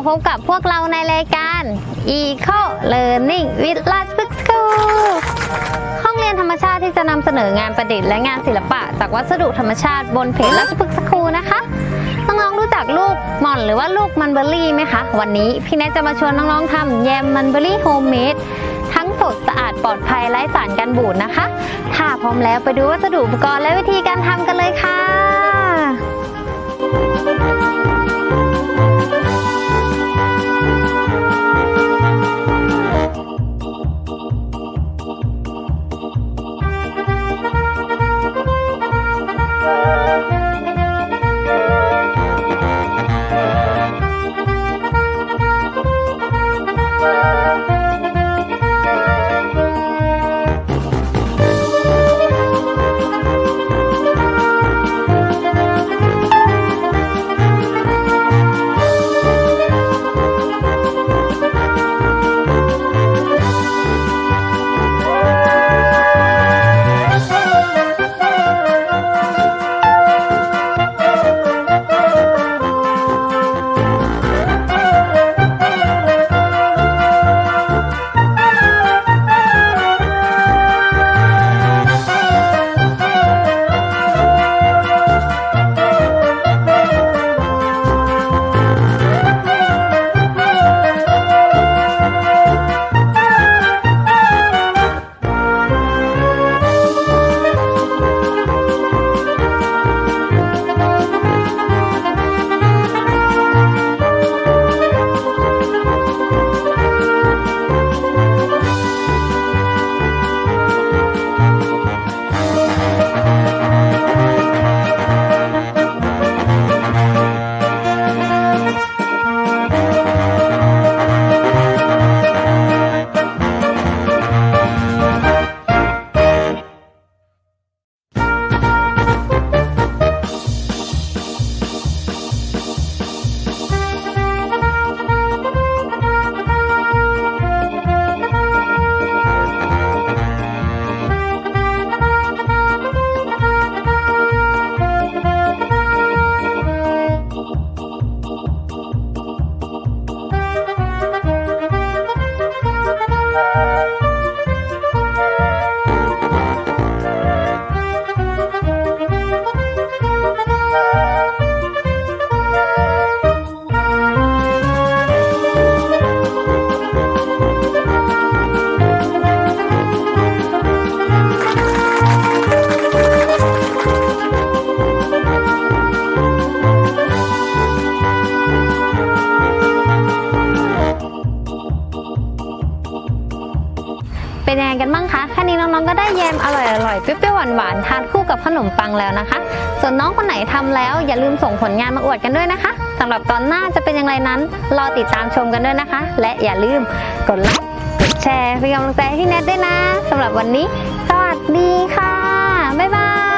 าพบกับพวกเราในรายการ Eco Learning with ราชพฤกษ์ School ห้องเรียนธรรมชาติที่จะนำเสนองานประดิษฐ์และงานศิลปะ จากวัสดุธรรมชาติบนเพจราชพฤกษ์ School นะคะน้องๆรู้จักลูกหม่อนหรือว่าลูกมันเบอรี่ไหมคะ วันนี้พี่แนทจะมาชวนน้องๆทำแยมมันเบอรี่โฮมเมดทั้งสดสะอาดปลอดภัยไร้สารกันบูดนะคะ ถ้าพร้อมแล้วไปดูวัสดุอุปกรณ์และวิธีการทำกันเลยค่ะ เป็นยังไงกันบ้างคะแค่นี้น้องๆก็ได้แยมอร่อยๆเปรี้ยวๆหวานๆทานคู่กับขนมปังแล้วนะคะ ส่วนน้องคนไหนทำแล้วอย่าลืมส่งผลงานมาอวดกันด้วยนะคะสำหรับตอนหน้าจะเป็นอย่างไรนั้นรอติดตามชมกันด้วยนะคะ และอย่าลืมกดไลค์กดแชร์เป็นกำลังใจให้แนทด้วยนะสำหรับวันนี้ สวัสดีค่ะบ๊ายบาย